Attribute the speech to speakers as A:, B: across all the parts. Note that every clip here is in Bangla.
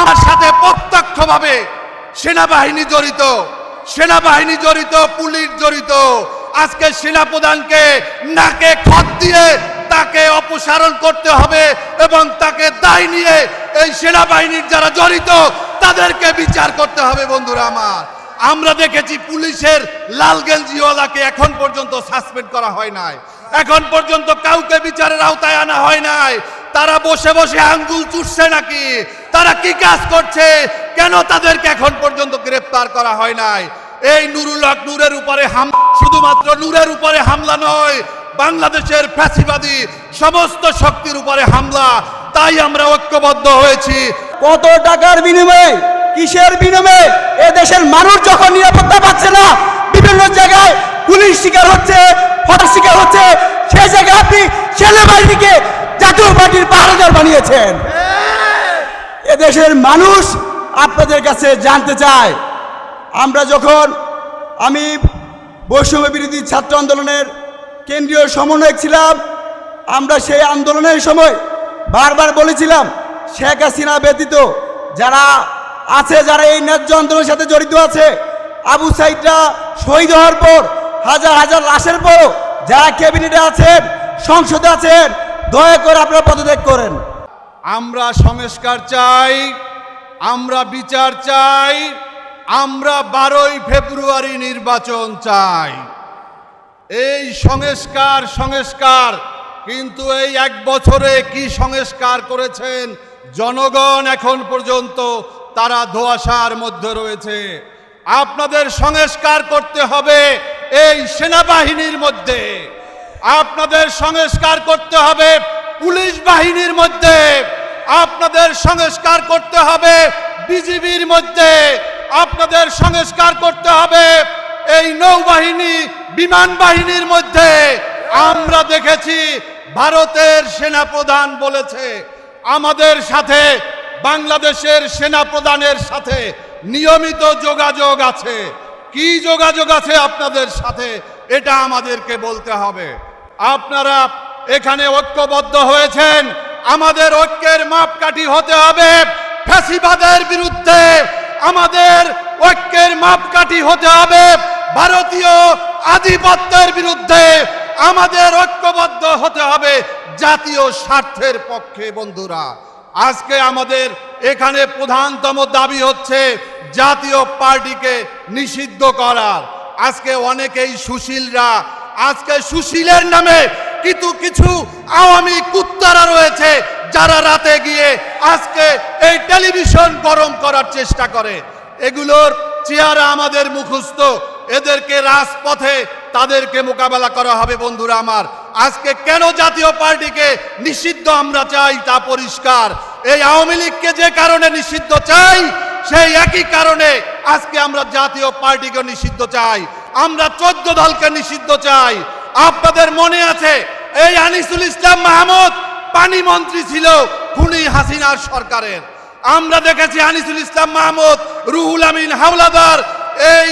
A: আমার সাথে প্রত্যক্ষভাবে সেনাবাহিনী জড়িত সেনাবাহিনী জড়িত, পুলিশ জড়িত। আজকে সেনাপ্রধানকে নাকে খত দিয়ে তাকে অপসারণ করতে হবে এবং তাকে দায় নিয়ে এই সেনাবাহিনীর যারা জড়িত, তাদেরকে বিচার করতে হবে বন্ধুরা আমার। আমরা দেখেছি পুলিশের লাল গেঞ্জিওয়ালাকে এখন পর্যন্ত সাসপেন্ড করা হয় নাই। এখন পর্যন্ত কাউকে বিচারের আওতায় আনা হয় নাই। তারা বসে বসে আঙ্গুল চুষছে নাকি? তারা কি কাজ করছে? কেন তাদেরকে এখন পর্যন্ত গ্রেফতার করা হয় নাই? এই নুরুল হক নূরের উপরে হাম শুধুমাত্র নূরের উপরে হামলা নয়, বাংলাদেশের ফ্যাসিবাদী সমস্ত শক্তির উপরে হামলা। তাই আমরা ঐক্যবদ্ধ হয়েছি।
B: কত টাকার বিনিময়ে, কিসের বিনিময়ে এ দেশের মানুষ যখন নিরাপত্তা পাচ্ছে না, বিভিন্ন জায়গায় পুলিশ শিকার হচ্ছে হতার শিকার হচ্ছে, সেই জায়গায় আপনি সেনাবাহিনীকে জাতীয় পার্টির পাহারাদার বানিয়েছেন। এ দেশের মানুষ আপনাদের কাছে জানতে চায় আমরা যখন আমি বৈষম্য বিরোধী ছাত্র আন্দোলনের কেন্দ্রীয় সমন্বয়ক ছিলাম আমরা সেই আন্দোলনের সময় বারবার বলেছিলাম শেখ হাসিনা ব্যতীত যারা আছে যারা এই ন্যায্য আন্দোলনের সাথে জড়িত আছে আবু সাইদরা শহীদ হওয়ার পর হাজার হাজার লাশের পর যারা ক্যাবিনেটে আছেন সংসদে আছেন দয়া করে আপনারা পদত্যাগ করেন।
A: আমরা সংস্কার চাই, আমরা বিচার চাই, আমরা বারোই ফেব্রুয়ারি নির্বাচন চাই। এই সংস্কার সংস্কার, কিন্তু এই এক বছরে কি সংস্কার করেছেন জনগণ এখন পর্যন্ত, তারা ধোয়াশার মধ্যে রয়েছে। আপনাদের সংস্কার করতে হবে এই সেনাবাহিনীর মধ্যে। আপনাদের সংস্কার করতে হবে পুলিশ বাহিনীর মধ্যে। আপনাদের সংস্কার করতে হবে বিজিবির মধ্যে। আপনাদের সংস্কার করতে হবে এই নৌবাহিনী, বিমান বাহিনীর মধ্যে। আমরা দেখেছি ভারতের সেনাপ্রধান বলেছে, আমাদের সাথে, বাংলাদেশের সেনাপ্রধানের সাথে নিয়মিত যোগাযোগ আছে। কি যোগাযোগ আছে আপনাদের সাথে, এটা আমাদেরকে বলতে হবে। আপনারা এখানে ঐক্যবদ্ধ হয়েছেন। আমাদের ঐক্যের মাপকাঠি হতে হবে ফ্যাসিবাদের বিরুদ্ধে। আমাদের ঐক্যের মাপকাঠি হতে হবে ভারতীয় আধিপত্যের বিরুদ্ধে। আমাদের ঐক্যবদ্ধ হতে হবে জাতীয় স্বার্থের পক্ষে, বন্ধুরা। আজকে আমাদের এখানে প্রধানতম দাবি হচ্ছে জাতীয় পার্টিকে নিষিদ্ধ করার। আজকে অনেকেই সুশীলরা আজকে সুশীলের নামে কিন্তু কিছু আওয়ামী কুত্তারা রয়েছে যারা রাতে গিয়ে আজকে এই টেলিভিশন গরম করার চেষ্টা করে। এগুলোর চেহারা আমাদের মুখস্থ। এদেরকে রাজপথে তাদেরকে মোকাবেলা করা হবে বন্ধুরা আমার। আজকে কেন জাতীয় পার্টিকে নিষিদ্ধ আমরা চাই তা পরিষ্কার। এই আওয়ামী লীগকে যে কারণে নিষিদ্ধ চাই সেই একই কারণে আজকে আমরা জাতীয় পার্টিকে নিষিদ্ধ চাই। আমরা চোদ্দ দলকে নিষিদ্ধ চাই। আপনাদের মনে আছে, এই আনিসুল ইসলাম মাহমুদ পানি মন্ত্রী ছিল খুনি হাসিনার সরকারের। আমরা দেখেছি আনিসুল ইসলাম মাহমুদ, রুহুল আমিন হাওলাদার, এই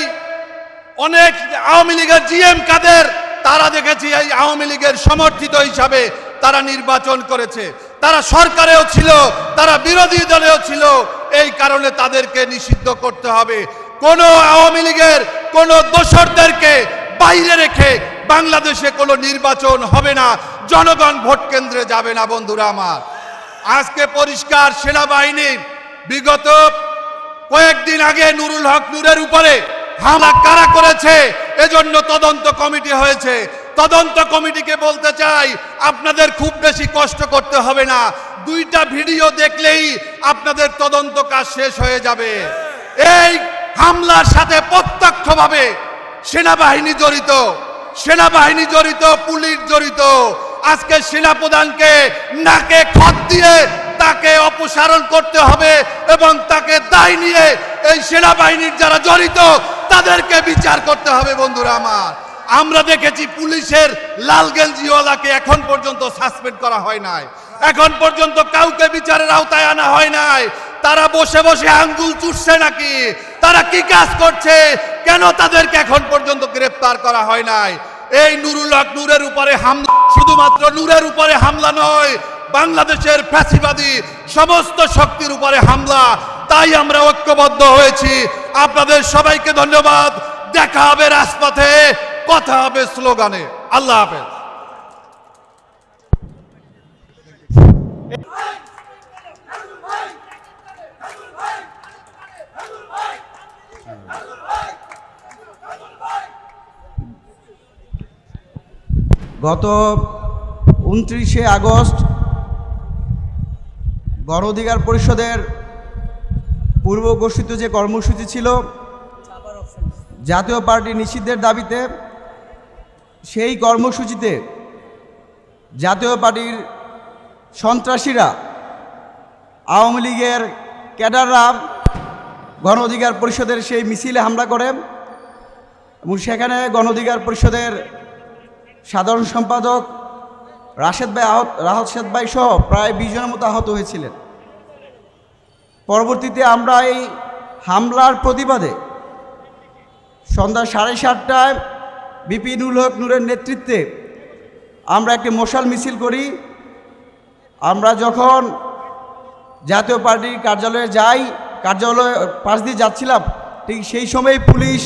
A: অনেক আওয়ামী লীগের জিএম কাদের, তারা দেখেছি এই আওয়ামী লীগের সমর্থিত হিসাবে তারা নির্বাচন করেছে। তারা সরকারেও ছিল, তারা বিরোধী দলেও ছিল এই কারণে তাদেরকে নিষিদ্ধ করতে হবে। কোন আওয়ামী লীগের, কোন দোসরদেরকে বাইরে রেখে বাংলাদেশে কোনো নির্বাচন হবে না। জনগণ ভোট কেন্দ্রে যাবে না, বন্ধুরা আমার। আজকে পরিষ্কার সেনাবাহিনী, বিগত কয়েকদিন আগে নুরুল হক নূরের উপরে হামলা কারা করেছে, এজন্য তদন্ত কমিটি হয়েছে। তদন্ত কমিটিকে বলতে চাই, আপনাদের খুব বেশি কষ্ট করতে হবে না। দুইটা ভিডিও দেখলেই আপনাদের তদন্ত কাজ শেষ হয়ে যাবে। এই হামলার সাথে প্রত্যক্ষভাবে সেনাবাহিনী জড়িত সেনাবাহিনী জড়িত, পুলিশ জড়িত, আজকে সেনাপ্রধানকে নাকে খত দিয়ে তাকে অপসারণ করতে হবে এবং তাকে দায় নিয়ে এই সেনাবাহিনীর যারা জড়িত, তাদেরকে বিচার করতে হবে বন্ধুরা আমার। আমরা দেখেছি পুলিশের লাল গেঞ্জিওয়ালাকে এখন পর্যন্ত সাসপেন্ড করা হয় নাই। এখন পর্যন্ত কাউকে বিচারের আওতায় আনা হয় নাই। তারা বসে বসে আঙ্গুল চুষছে নাকি? তারা কি কাজ করছে? কেন তাদেরকে এখন পর্যন্ত গ্রেফতার করা হয় নাই? এই নুরুল হক নূরের উপরে হামলা, শুধুমাত্র নূরের উপরে হামলা নয়, বাংলাদেশের ফ্যাসিবাদী সমস্ত শক্তির উপরে হামলা। তাই আমরা ঐক্যবদ্ধ হয়েছি। আপনাদের সবাইকে ধন্যবাদ। দেখা হবে রাজপথে, কথা হবে স্লোগানে। আল্লাহ হাফেজ।
B: গত উনত্রিশে আগস্ট গণ অধিকার পরিষদের পূর্ব ঘোষিত যে কর্মসূচি ছিল, জাতীয় পার্টি নিষিদ্ধের দাবিতে সেই কর্মসূচিতে জাতীয় পার্টির সন্ত্রাসীরা আওয়ামী লীগের ক্যাডাররা গণ অধিকার পরিষদের সেই মিছিলে হামলা করে এবং সেখানে গণ অধিকার পরিষদের সাধারণ সম্পাদক রাশেদ ভাই আহত, রাশেদ ভাই সহ প্রায় বিশ জনের মতো আহত হয়েছিলেন। পরবর্তীতে আমরা এই হামলার প্রতিবাদে সন্ধ্যা সাড়ে সাতটায় বিপিনুল হক নূরের নেতৃত্বে আমরা একটি মশাল মিছিল করি। আমরা যখন জাতীয় পার্টির কার্যালয়ে যাই, কার্যালয়ে পাশ দিয়ে যাচ্ছিলাম, ঠিক সেই সময় পুলিশ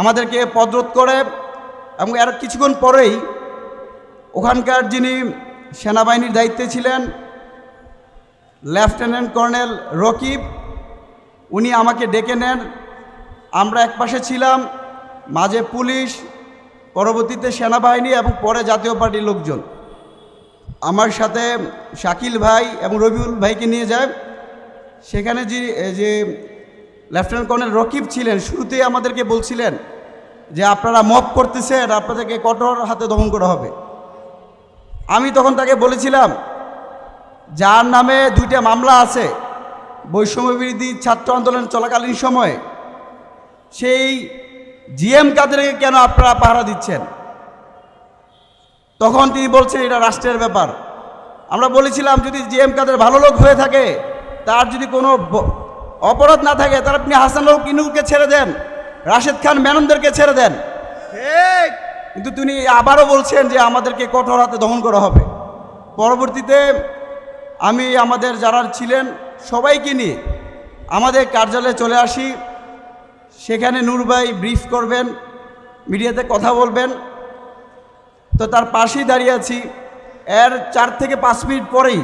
B: আমাদেরকে পদরোধ করে এবং এর কিছুক্ষণ পরেই ওখানকার যিনি সেনাবাহিনীর দায়িত্বে ছিলেন, লেফটেন্যান্ট কর্নেল রকিব, উনি আমাকে ডেকে নেন। আমরা একপাশে ছিলাম, মাঝে পুলিশ, পরবর্তীতে সেনাবাহিনী এবং পরে জাতীয় পার্টির লোকজন। আমার সাথে শাকিল ভাই এবং রবিউল ভাইকে নিয়ে যায়। সেখানে যে যে লেফটেন্যান্ট কর্নেল রকিব ছিলেন, শুরুতেই আমাদেরকে বলছিলেন যে, আপনারা মপ করতেছেন, আপনাদেরকে কঠোর হাতে দমন করা হবে। আমি তখন তাকে বলেছিলাম, যার নামে দুইটা মামলা আছে বৈষম্য বিরোধী ছাত্র আন্দোলন চলাকালীন সময়ে, সেই জিএম কাদেরকে কেন আপনারা পাহারা দিচ্ছেন? তখন তিনি বলছেন এটা রাষ্ট্রের ব্যাপার। আমরা বলেছিলাম যদি জিএম কাদের ভালো লোক হয়ে থাকে তার যদি কোনো অপরাধ না থাকে তাহলে আপনি হাসানুল কিনুকে ছেড়ে দেন রাশেদ খান মেননদেরকে ছেড়ে দেন। কিন্তু তিনি আবারও বলছেন যে আমাদেরকে কঠোর হাতে দমন করা হবে। পরবর্তীতে আমি আমাদের যারা ছিলেন সবাইকে নিয়ে আমাদের কার্যালয়ে চলে আসি। সেখানে নূর ভাই ব্রিফ করবেন মিডিয়াতে কথা বলবেন। তো তার পাশেই দাঁড়িয়ে আছি। এর চার থেকে পাঁচ মিনিট পরেই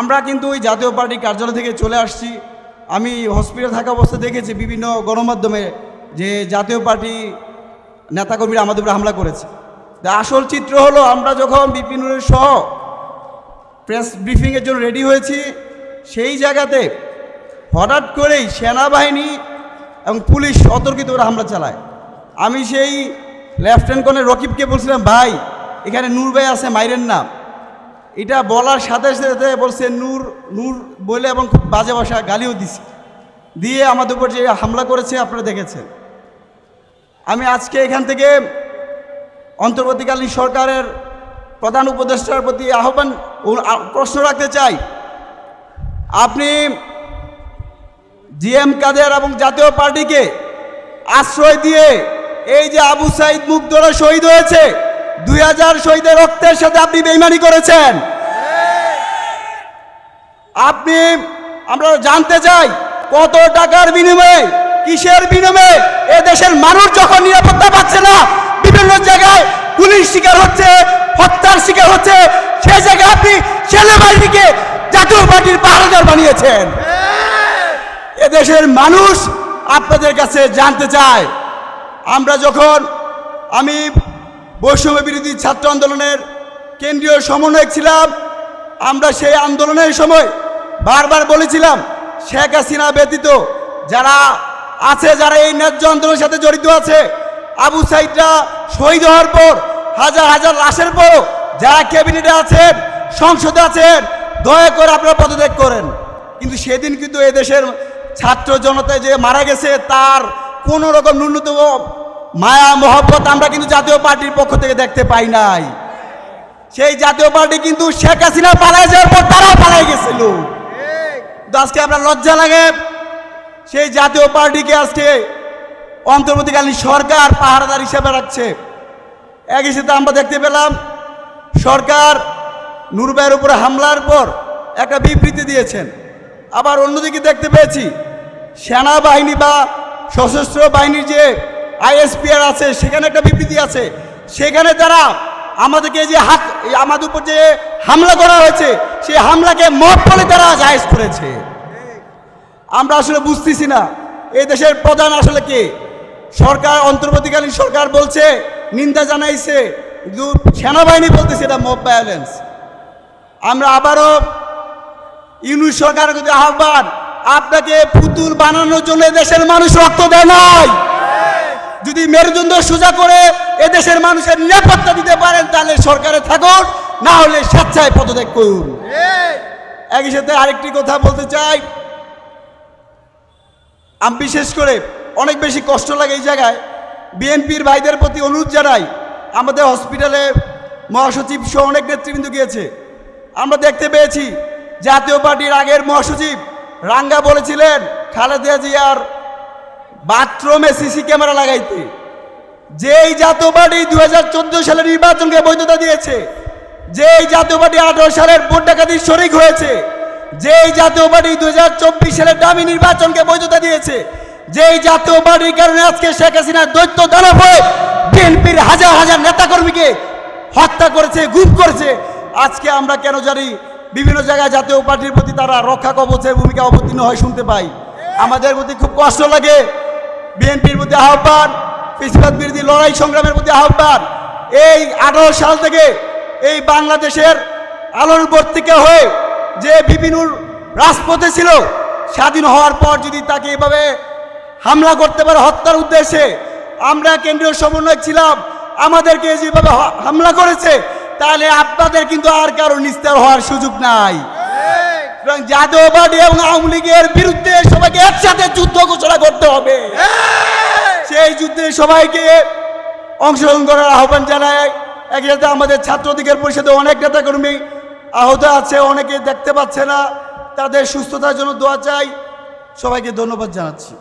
B: আমরা কিন্তু ওই জাতীয় পার্টি কার্যালয় থেকে চলে আসছি। আমি হসপিটালে থাকা অবস্থা দেখেছি বিভিন্ন গণমাধ্যমে যে জাতীয় পার্টি নেতাকর্মীরা আমাদের উপরে হামলা করেছে। তা আসল চিত্র হলো আমরা যখন বিপিনুরের সহ প্রেস ব্রিফিংয়ের জন্য রেডি হয়েছি, সেই জায়গাতে হঠাৎ করেই সেনাবাহিনী এবং পুলিশ অতর্কিত করে হামলা চালায়। আমি সেই লেফটেন্যান্ট কর্নেল রকিবকে বলছিলাম, ভাই, এখানে নূর ভাই আছে, মাইরেন না। এটা বলার সাথে সাথে বলছে, নূর নূর বলে এবং খুব বাজে ভাষা গালিও দিছে। দিয়ে আমাদের উপর যে হামলা করেছে, আপনারা দেখেছেন। আমি আজকে এখান থেকে অন্তর্বর্তীকালীন সরকারের প্রধান উপদেষ্টার প্রতি আহ্বান প্রশ্ন রাখতে চাই। আপনি জিএম কাদের এবং জাতীয় পার্টিকে আশ্রয় দিয়ে এই যে আবু সাইদ মুগ্ধরা শহীদ হয়েছে, দুই হাজার শহীদের রক্তের সাথে আপনি বেইমানি করেছেন। আপনি, আমরা জানতে চাই, কত টাকার বিনিময়ে, কিসের বিনিময়ে এ দেশের মানুষ যখন নিরাপত্তা পাচ্ছে না, বিভিন্ন জায়গায় পুলিশ শিকার হচ্ছে, হত্যার শিকার হচ্ছে সেই জায়গায় আপনি সেনাবাহিনীকে জাতীয় পার্টির পাহারাদার বানিয়েছেন। এদেশের মানুষ আপনাদের কাছে জানতে চায় আমরা যখন আমি বৈষম্য বিরোধী ছাত্র আন্দোলনের কেন্দ্রীয় সমন্বয়ক ছিলাম, আমরা সেই আন্দোলনের সময় বারবার বলেছিলাম, শেখ হাসিনা ব্যতীত যারা আছে, যারা এই ন্যায্য আন্দোলনের সাথে জড়িত আছে, আবু সাইদরা শহীদ হওয়ার পর, হাজার হাজার লাশের পর যারা ক্যাবিনেটে আছেন, সংসদে আছেন, দয়া করে আপনারা পদত্যাগ করেন। কিন্তু সেদিন কিন্তু এদেশের ছাত্র জনতায় যে মারা গেছে, তার কোনো রকম ন্যূনতম মায়া মহব্বত আমরা কিন্তু জাতীয় পার্টির পক্ষ থেকে দেখতে পাই নাই। সেই জাতীয় পার্টি কিন্তু শেখ হাসিনা পালাই যাওয়ার পর তারাও পালাই গেছিল। আজকে আমরা লজ্জা লাগে? সেই জাতীয় পার্টিকে আজকে অন্তর্বর্তীকালীন সরকার পাহারাদার হিসেবে রাখছে। একই সাথে আমরা দেখতে পেলাম সরকার নুরবাইয়ের উপরে হামলার পর একটা বিবৃতি দিয়েছেন। আবার অন্যদিকে দেখতে পেয়েছি সেনাবাহিনী বা সশস্ত্র বাহিনীর যে আইএসপিআর আছে, সেখানে একটা বিবৃতি আছে। সেখানে তারা আমাদেরকে যে হাত আমাদের উপর যে হামলা করা হয়েছে, সেই হামলাকে মত বলে তারা জায়েজ করেছে। আমরা আসলে বুঝতেছি না, এই দেশের প্রধান আসলে কে? সরকার, অন্তর্বর্তীকালীন সরকার বলছে, নিন্দা জানাইছে সেনাবাহিনী বলতেছে এটা মব ভায়োলেন্স আমরা আবারও ইউনুস সরকারের প্রতি আহ্বান আপনাকে পুতুল বানানোর জন্য দেশের মানুষ রক্ত দেয় নাই। যদি মেরুদণ্ড সোজা করে এদেশের মানুষের নিরাপত্তা দিতে পারেন, তাহলে সরকারে থাকুন, না হলে স্বেচ্ছায় পদত্যাগ করুন। একই সাথে আরেকটি কথা বলতে চাই। আমি বিশেষ করে অনেক বেশি কষ্ট লাগে এই জায়গায়। বিএনপির ভাইদের প্রতি অনুরোধ জানাই। আমাদের হসপিটালে মহাসচিব সহ অনেক নেতৃবৃন্দ গিয়েছে। আমরা দেখতে পেয়েছি জাতীয় পার্টির আগের মহাসচিব রাঙ্গা বলেছিলেন, খালেদা জিয়ার বাথরুমে সিসি ক্যামেরা লাগাইতে। যেই জাতীয় পার্টি দু সালের নির্বাচনকে বৈধতা দিয়েছে, যেই জাতীয় পার্টি আঠারো সালের ভোট ডাকাতির শরিক হয়েছে, যেই জাতীয় পার্টি দু সালের দামি নির্বাচনকে বৈধতা দিয়েছে, যেই জাতীয় পার্টির কারণে আজকে শেখ হাসিনার দৈত্য দানব হয়ে বিএনপির হাজার হাজার নেতাকর্মীকে হত্যা করেছে, গুম করেছে। আজকে আমরা কেন জানি বিভিন্ন জায়গায় জাতীয় পার্টির প্রতি তারা রক্ষা কবচের ভূমিকা অবতীর্ণ হয় শুনতে পাই। আমাদের প্রতি খুব কষ্ট লাগে। বিএনপির প্রতি আহ্বান ফেসিবাদ বিরোধী লড়াই সংগ্রামের প্রতি আহ্বান। এই আঠারো সাল থেকে এই বাংলাদেশের আলোর বর্তিকা হয়ে যে বিপিনুর রাজপথে ছিল, স্বাধীন হওয়ার পর যদি তাকে এভাবে হামলা করতে পারে হত্যার উদ্দেশ্যে, আমরা কেন্দ্রীয় সমন্বয় ছিলাম। আমাদেরকে যেভাবে হামলা করেছে তাহলে আপনাদের কিন্তু আর কারও নিস্তার হওয়ার সুযোগ নাই। জাতীয় পার্টি এবং আওয়ামী লীগের বিরুদ্ধে সবাইকে একসাথে যুদ্ধ ঘোষণা করতে হবে। সেই যুদ্ধে সবাইকে অংশগ্রহণ করার আহ্বান জানায়। একই সাথে আমাদের ছাত্র অধিকার পরিষদে অনেক নেতাকর্মী আহত আছে, অনেকে দেখতে পাচ্ছে না। তাদের সুস্থতার জন্য দোয়া চাই। সবাইকে ধন্যবাদ জানাচ্ছি।